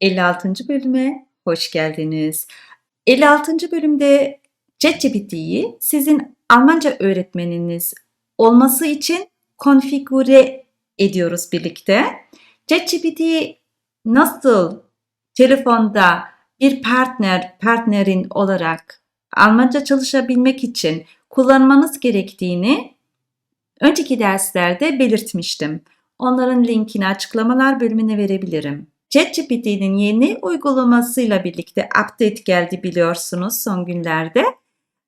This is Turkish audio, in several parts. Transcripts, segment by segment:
56. bölüme hoş geldiniz. 56. bölümde ChatGPT'yi sizin Almanca öğretmeniniz olması için konfigüre ediyoruz birlikte. ChatGPT'yi nasıl telefonda bir partner, partnerin olarak Almanca çalışabilmek için kullanmanız gerektiğini önceki derslerde belirtmiştim. Onların linkini açıklamalar bölümüne verebilirim. ChatGPT'nin yeni uygulamasıyla birlikte update geldi biliyorsunuz son günlerde.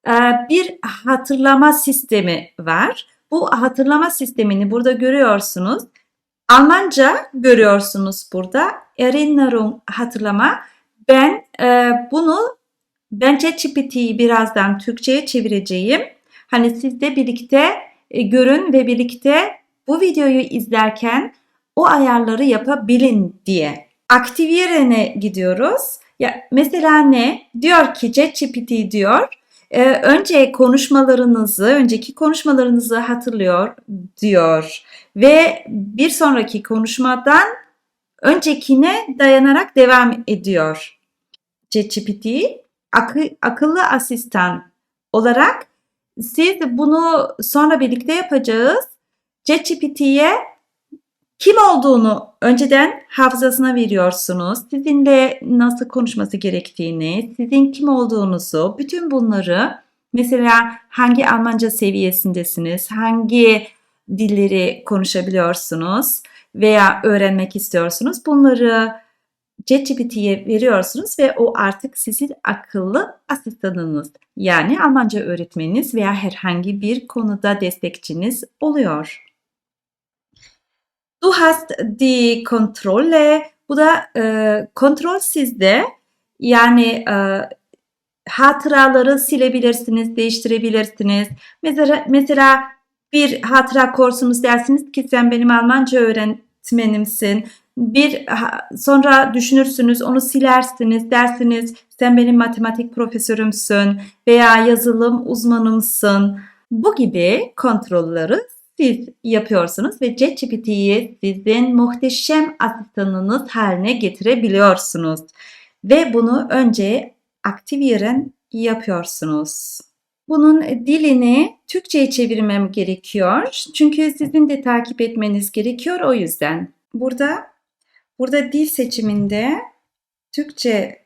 Ee, Bir hatırlama sistemi var. Bu hatırlama sistemini burada görüyorsunuz. Almanca görüyorsunuz burada. Erinnerung hatırlama. Ben e, bunu ben ChatGPT'yi birazdan Türkçe'ye çevireceğim. Hani siz de birlikte e, görün ve birlikte bu videoyu izlerken o ayarları yapabilin diye. Aktiviyerene gidiyoruz. Ya mesela ne? Diyor ki ChatGPT diyor. e, önce konuşmalarınızı, önceki konuşmalarınızı hatırlıyor diyor ve bir sonraki konuşmadan öncekine dayanarak devam ediyor. ChatGPT akı- akıllı asistan olarak siz bunu sonra birlikte yapacağız. ChatGPT'ye kim olduğunu önceden hafızasına veriyorsunuz. Sizinle nasıl konuşması gerektiğini, sizin kim olduğunuzu, bütün bunları mesela hangi Almanca seviyesindesiniz, hangi dilleri konuşabiliyorsunuz veya öğrenmek istiyorsunuz. Bunları ChatGPT'ye veriyorsunuz ve o artık sizin akıllı asistanınız. Yani Almanca öğretmeniniz veya herhangi bir konuda destekçiniz oluyor. Du hast die Kontrolle. Bu da e, kontrol sizde. Yani e, hatıraları silebilirsiniz, değiştirebilirsiniz. Mesela, mesela bir hatıra korsunuz dersiniz ki sen benim Almanca öğretmenimsin. Bir sonra düşünürsünüz, onu silersiniz, dersiniz sen benim matematik profesörümsün veya yazılım uzmanımsın. Bu gibi kontrolleri siz yapıyorsunuz ve ChatGPT'yi sizin muhteşem asistanınız haline getirebiliyorsunuz. Ve bunu önce aktiviren yapıyorsunuz. Bunun dilini Türkçe'ye çevirmem gerekiyor. Çünkü sizin de takip etmeniz gerekiyor o yüzden. Burada burada dil seçiminde Türkçe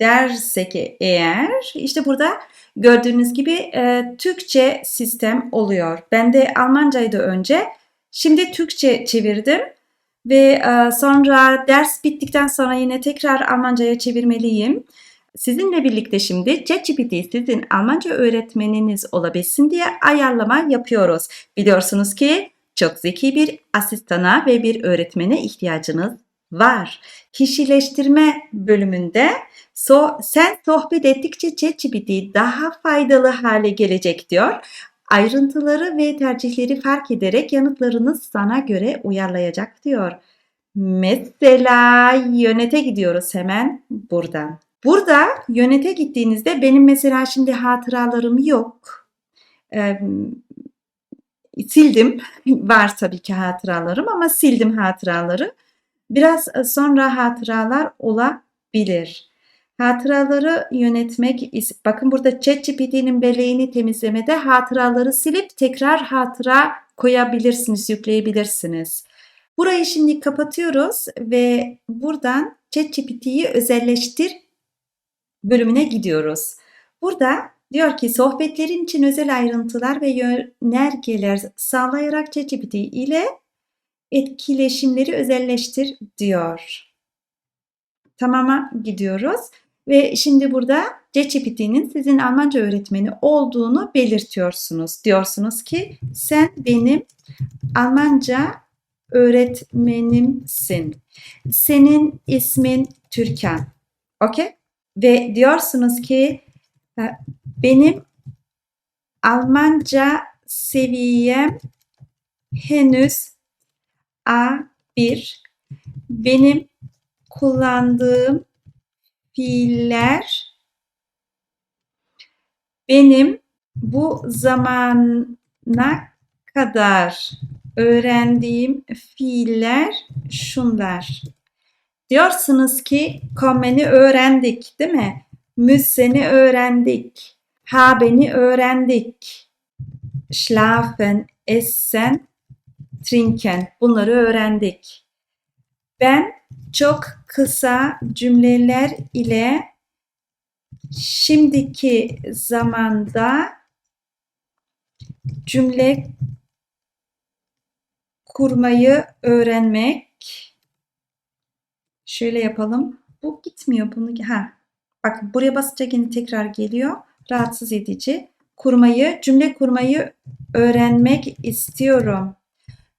dersek eğer işte burada gördüğünüz gibi e, Türkçe sistem oluyor. Ben de Almancaydı önce. Şimdi Türkçe çevirdim ve e, sonra ders bittikten sonra yine tekrar Almancaya çevirmeliyim. Sizinle birlikte şimdi ChatGPT sizin Almanca öğretmeniniz olabilsin diye ayarlama yapıyoruz. Biliyorsunuz ki çok zeki bir asistana ve bir öğretmene ihtiyacınız var. Kişileştirme bölümünde so, sen sohbet ettikçe ChatGPT daha faydalı hale gelecek diyor. Ayrıntıları ve tercihleri fark ederek yanıtlarınız sana göre uyarlayacak diyor. Mesela yönete gidiyoruz hemen buradan. Burada yönete gittiğinizde benim mesela şimdi hatıralarım yok. Ee, sildim. Var tabii ki hatıralarım ama sildim hatıraları. Biraz sonra hatıralar olabilir. Hatıraları yönetmek, bakın burada ChatGPT'nin belleğini temizlemede hatıraları silip tekrar hatıra koyabilirsiniz, yükleyebilirsiniz. Burayı şimdi kapatıyoruz ve buradan ChatGPT'yi özelleştir bölümüne gidiyoruz. Burada diyor ki sohbetlerin için özel ayrıntılar ve yönergeler sağlayarak ChatGPT ile etkileşimleri özelleştir diyor. Tamama gidiyoruz ve şimdi burada ChatGPT'nin sizin Almanca öğretmeni olduğunu belirtiyorsunuz. Diyorsunuz ki sen benim Almanca öğretmenimsin. Senin ismin Türkan. Okey? Ve diyorsunuz ki e, benim Almanca seviyem henüz A1. Benim kullandığım fiiller benim bu zamana kadar öğrendiğim fiiller şunlar. Diyorsunuz ki kommen'i öğrendik değil mi? Müssen'i öğrendik. Haben'i öğrendik. Schlafen, essen, trinken. Bunları öğrendik. Ben çok kısa cümleler ile şimdiki zamanda cümle kurmayı öğrenmek. Şöyle yapalım. Bu gitmiyor bunu. Ha. Bak buraya basınca yine tekrar geliyor. Rahatsız edici. Kurmayı, cümle kurmayı öğrenmek istiyorum.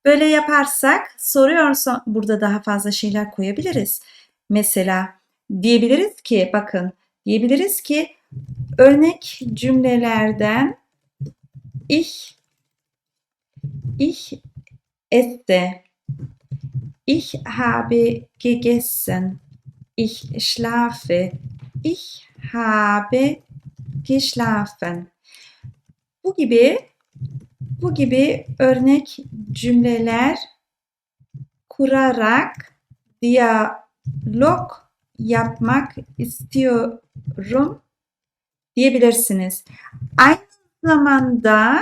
Böyle yaparsak soruyorsa burada daha fazla şeyler koyabiliriz. Mesela diyebiliriz ki bakın diyebiliriz ki örnek cümlelerden ich ich esse ich habe gegessen ich schlafe ich habe geschlafen bu gibi bu gibi örnek cümleler kurarak diyalog yapmak istiyorum diyebilirsiniz. Aynı zamanda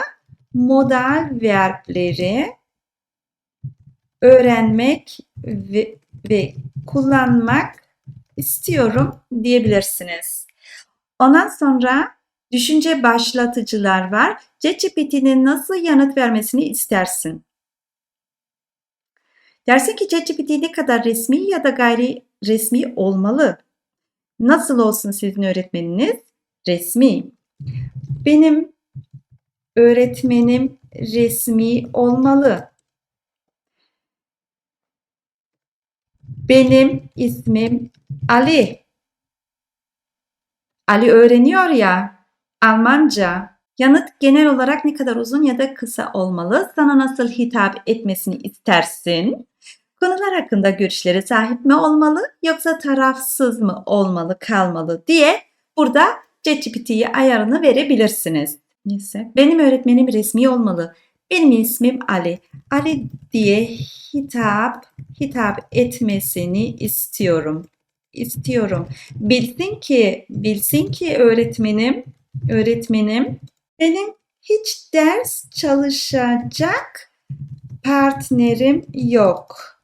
modal verbleri öğrenmek ve, ve kullanmak istiyorum diyebilirsiniz. Ondan sonra düşünce başlatıcılar var. ChatGPT'nin nasıl yanıt vermesini istersin? Dersin ki ChatGPT ne kadar resmi ya da gayri resmi olmalı? Nasıl olsun sizin öğretmeniniz? Resmi. Benim öğretmenim resmi olmalı. Benim ismim Ali. Ali öğreniyor ya Almanca. Yanıt genel olarak ne kadar uzun ya da kısa olmalı? Sana nasıl hitap etmesini istersin? Konular hakkında görüşlere sahip mi olmalı yoksa tarafsız mı olmalı kalmalı diye burada ChatGPT'ye ayarını verebilirsiniz. Neyse. Benim öğretmenim resmi olmalı. Benim ismim Ali. Ali diye hitap hitap etmesini istiyorum. İstiyorum. Bilsin ki, bilsin ki öğretmenim, öğretmenim benim hiç ders çalışacak partnerim yok.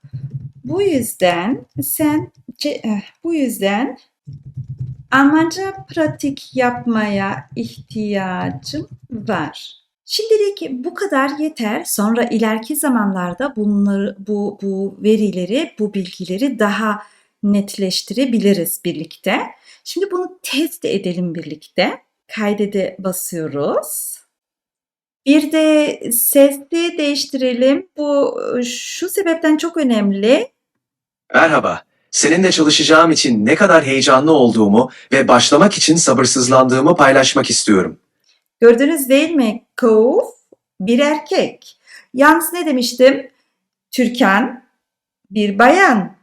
Bu yüzden sen eh, bu yüzden Almanca pratik yapmaya ihtiyacım var. Şimdilik bu kadar yeter. Sonra ileriki zamanlarda bunları bu bu verileri, bu bilgileri daha netleştirebiliriz birlikte. Şimdi bunu test edelim birlikte. Kaydede basıyoruz. Bir de sesli değiştirelim. Bu şu sebepten çok önemli. Merhaba. Seninle çalışacağım için ne kadar heyecanlı olduğumu ve başlamak için sabırsızlandığımı paylaşmak istiyorum. Gördünüz değil mi? Kauf bir erkek. Yalnız ne demiştim? Türkan bir bayan.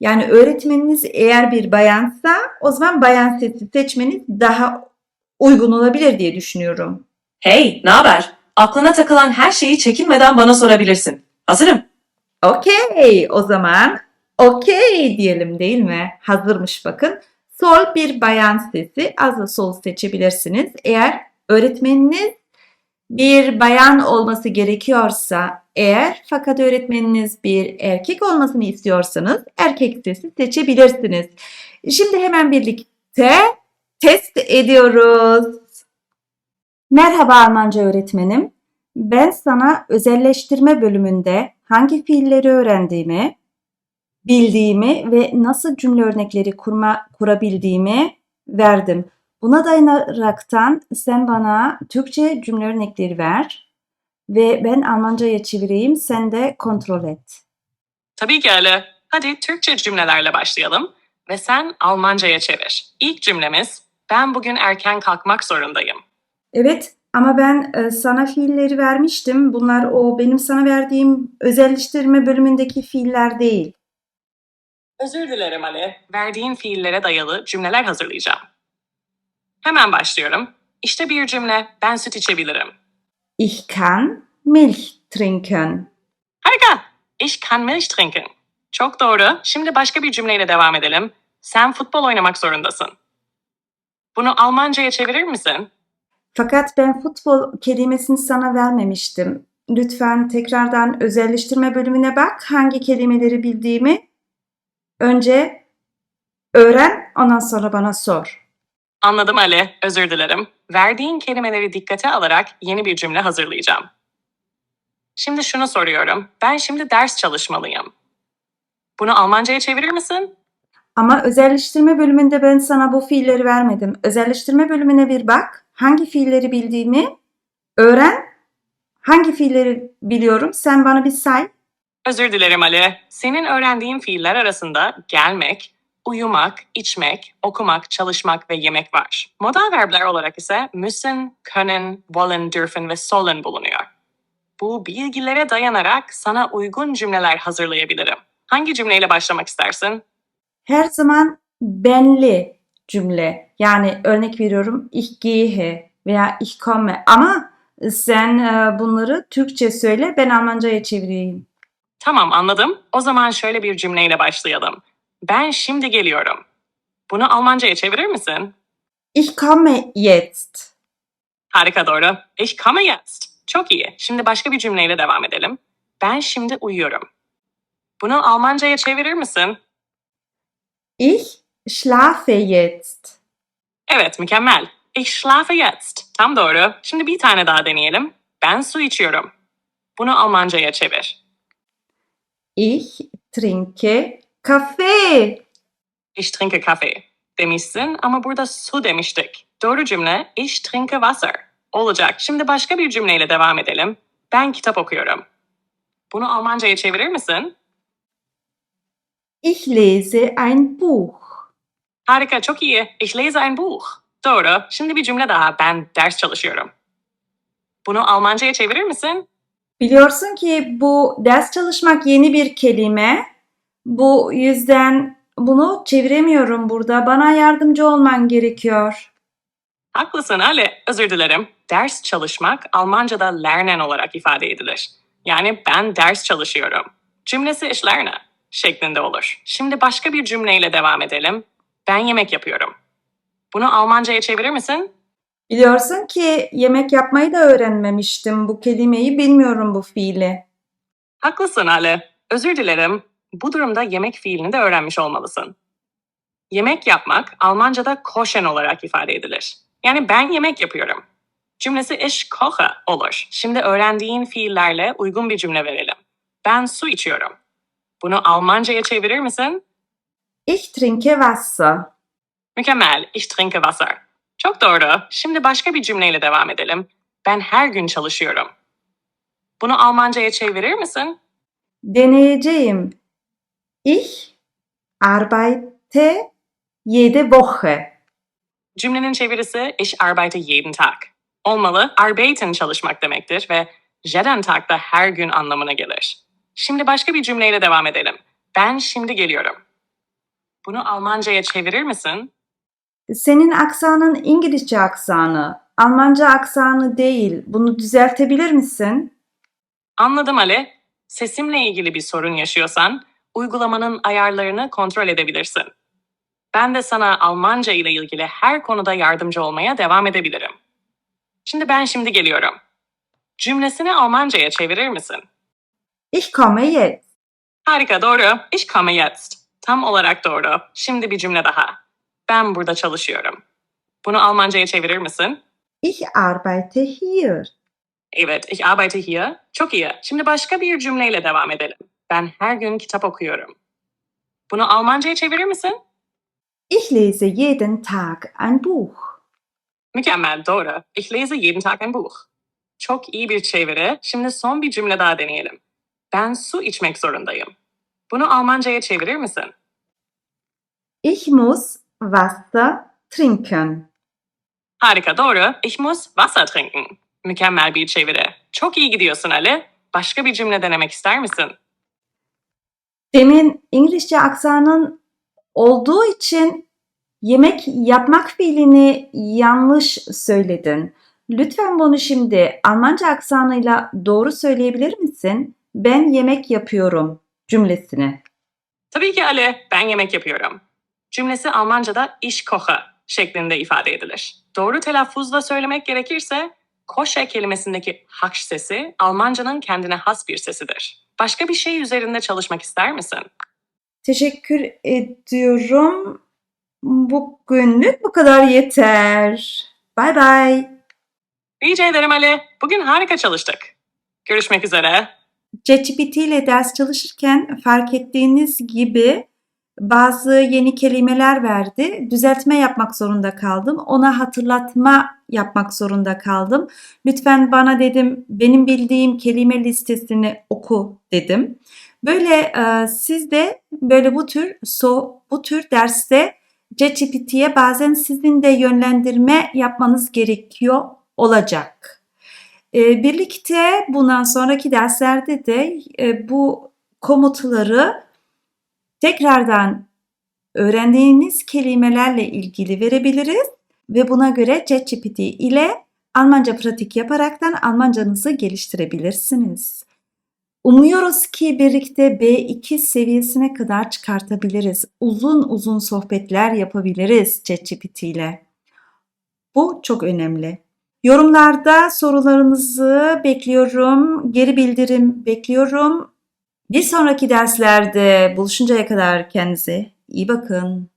Yani öğretmeniniz eğer bir bayansa o zaman bayan sesi seçmeniz daha uygun olabilir diye düşünüyorum. Hey, ne haber? Aklına takılan her şeyi çekinmeden bana sorabilirsin. Hazırım. Okey o zaman okey diyelim değil mi? Hazırmış bakın. Sol bir bayan sesi az da sol seçebilirsiniz. Eğer öğretmeniniz bir bayan olması gerekiyorsa eğer fakat öğretmeniniz bir erkek olmasını istiyorsanız erkek sesi seçebilirsiniz. Şimdi hemen birlikte test ediyoruz. Merhaba Almanca öğretmenim. Ben sana özelleştirme bölümünde hangi fiilleri öğrendiğimi, bildiğimi ve nasıl cümle örnekleri kurma kurabildiğimi verdim. Buna dayanaraktan sen bana Türkçe cümle örnekleri ver ve ben Almanca'ya çevireyim, sen de kontrol et. Tabii ki öyle. Hadi Türkçe cümlelerle başlayalım ve sen Almanca'ya çevir. İlk cümlemiz, ben bugün erken kalkmak zorundayım. Evet ama ben e, sana fiilleri vermiştim. Bunlar o benim sana verdiğim özelleştirme bölümündeki fiiller değil. Özür dilerim Ali. Verdiğin fiillere dayalı cümleler hazırlayacağım. Hemen başlıyorum. İşte bir cümle, ben süt içebilirim. Ich kann Milch trinken. Harika! Ich kann Milch trinken. Çok doğru. Şimdi başka bir cümleyle devam edelim. Sen futbol oynamak zorundasın. Bunu Almanca'ya çevirir misin? Fakat ben futbol kelimesini sana vermemiştim. Lütfen tekrardan özelleştirme bölümüne bak. Hangi kelimeleri bildiğimi önce öğren, ondan sonra bana sor. Anladım Ali, özür dilerim. Verdiğin kelimeleri dikkate alarak yeni bir cümle hazırlayacağım. Şimdi şunu soruyorum. Ben şimdi ders çalışmalıyım. Bunu Almanca'ya çevirir misin? Ama özelleştirme bölümünde ben sana bu fiilleri vermedim. Özelleştirme bölümüne bir bak. Hangi fiilleri bildiğimi öğren. Hangi fiilleri biliyorum sen bana bir say. Özür dilerim Ali. Senin öğrendiğin fiiller arasında gelmek, uyumak, içmek, okumak, çalışmak ve yemek var. Modal verbler olarak ise müssen, können, wollen, dürfen ve sollen bulunuyor. Bu bilgilere dayanarak sana uygun cümleler hazırlayabilirim. Hangi cümleyle başlamak istersin? Her zaman benli cümle. Yani örnek veriyorum ich gehe veya ich komme. Ama sen e, bunları Türkçe söyle ben Almanca'ya çevireyim. Tamam anladım. O zaman şöyle bir cümleyle başlayalım. Ben şimdi geliyorum. Bunu Almanca'ya çevirir misin? Ich komme jetzt. Harika doğru. Ich komme jetzt. Çok iyi. Şimdi başka bir cümleyle devam edelim. Ben şimdi uyuyorum. Bunu Almanca'ya çevirir misin? Ich schlafe jetzt. Evet, mükemmel. Ich schlafe jetzt. Tam doğru. Şimdi bir tane daha deneyelim. Ben su içiyorum. Bunu Almanca'ya çevir. Ich trinke Kaffee. Ich trinke Kaffee. Demişsin ama burada su demiştik. Doğru cümle ich trinke Wasser. Olacak. Şimdi başka bir cümleyle devam edelim. Ben kitap okuyorum. Bunu Almanca'ya çevirir misin? Ich lese ein Buch. Harika, çok iyi. Ich lese ein Buch. Doğru. Şimdi bir cümle daha. Ben ders çalışıyorum. Bunu Almanca'ya çevirir misin? Biliyorsun ki bu ders çalışmak yeni bir kelime. Bu yüzden bunu çeviremiyorum burada. Bana yardımcı olman gerekiyor. Haklısın Ali. Özür dilerim. Ders çalışmak Almanca'da lernen olarak ifade edilir. Yani ben ders çalışıyorum. Cümlesi ich lerne şeklinde olur. Şimdi başka bir cümleyle devam edelim. Ben yemek yapıyorum. Bunu Almanca'ya çevirir misin? Biliyorsun ki yemek yapmayı da öğrenmemiştim. Bu kelimeyi bilmiyorum bu fiili. Haklısın Ali. Özür dilerim. Bu durumda yemek fiilini de öğrenmiş olmalısın. Yemek yapmak Almanca'da kochen olarak ifade edilir. Yani ben yemek yapıyorum. Cümlesi ich koche olur. Şimdi öğrendiğin fiillerle uygun bir cümle verelim. Ben su içiyorum. Bunu Almanca'ya çevirir misin? Ich trinke Wasser. Mükemmel. Ich trinke Wasser. Çok doğru. Şimdi başka bir cümleyle devam edelim. Ben her gün çalışıyorum. Bunu Almanca'ya çevirir misin? Deneyeceğim. Ich arbeite jede Woche. Cümlenin çevirisi ich arbeite jeden Tag. Olmalı, arbeiten çalışmak demektir ve jeden Tag da her gün anlamına gelir. Şimdi başka bir cümleyle devam edelim. Ben şimdi geliyorum. Bunu Almanca'ya çevirir misin? Senin aksanın İngilizce aksanı, Almanca aksanı değil. Bunu düzeltebilir misin? Anladım Ali. Sesimle ilgili bir sorun yaşıyorsan, uygulamanın ayarlarını kontrol edebilirsin. Ben de sana Almanca ile ilgili her konuda yardımcı olmaya devam edebilirim. Şimdi ben şimdi geliyorum. Cümlesini Almanca'ya çevirir misin? Ich komme jetzt. Harika doğru. Ich komme jetzt. Tam olarak doğru. Şimdi bir cümle daha. Ben burada çalışıyorum. Bunu Almanca'ya çevirir misin? Ich arbeite hier. Evet, ich arbeite hier. Çok iyi. Şimdi başka bir cümleyle devam edelim. Ben her gün kitap okuyorum. Bunu Almanca'ya çevirir misin? Ich lese jeden Tag ein Buch. Mükemmel, doğru. Ich lese jeden Tag ein Buch. Çok iyi bir çeviri. Şimdi son bir cümle daha deneyelim. Ben su içmek zorundayım. Bunu Almanca'ya çevirir misin? Ich muss Wasser trinken. Harika, doğru. Ich muss Wasser trinken. Mükemmel bir çeviri. Çok iyi gidiyorsun Ali. Başka bir cümle denemek ister misin? Demin İngilizce aksanın olduğu için yemek yapmak fiilini yanlış söyledin. Lütfen bunu şimdi Almanca aksanıyla doğru söyleyebilir misin? Ben yemek yapıyorum cümlesini. Tabii ki Ali, ben yemek yapıyorum. Cümlesi Almanca'da ich koche şeklinde ifade edilir. Doğru telaffuzla söylemek gerekirse koşe kelimesindeki hak sesi Almanca'nın kendine has bir sesidir. Başka bir şey üzerinde çalışmak ister misin? Teşekkür ediyorum. Bugünlük bu kadar yeter. Bye bye. Rica ederim Ali. Bugün harika çalıştık. Görüşmek üzere. ChatGPT ile ders çalışırken fark ettiğiniz gibi bazı yeni kelimeler verdi. Düzeltme yapmak zorunda kaldım. Ona hatırlatma yapmak zorunda kaldım. Lütfen bana dedim benim bildiğim kelime listesini oku dedim. Böyle e, siz de böyle bu tür so bu tür derste ChatGPT'ye bazen sizin de yönlendirme yapmanız gerekiyor olacak. E, birlikte bundan sonraki derslerde de e, bu komutları tekrardan öğrendiğiniz kelimelerle ilgili verebiliriz ve buna göre ChatGPT ile Almanca pratik yaparaktan Almancanızı geliştirebilirsiniz. Umuyoruz ki birlikte B2 seviyesine kadar çıkartabiliriz. Uzun uzun sohbetler yapabiliriz ChatGPT ile. Bu çok önemli. Yorumlarda sorularınızı bekliyorum. Geri bildirim bekliyorum. Bir sonraki derslerde buluşuncaya kadar kendinize iyi bakın.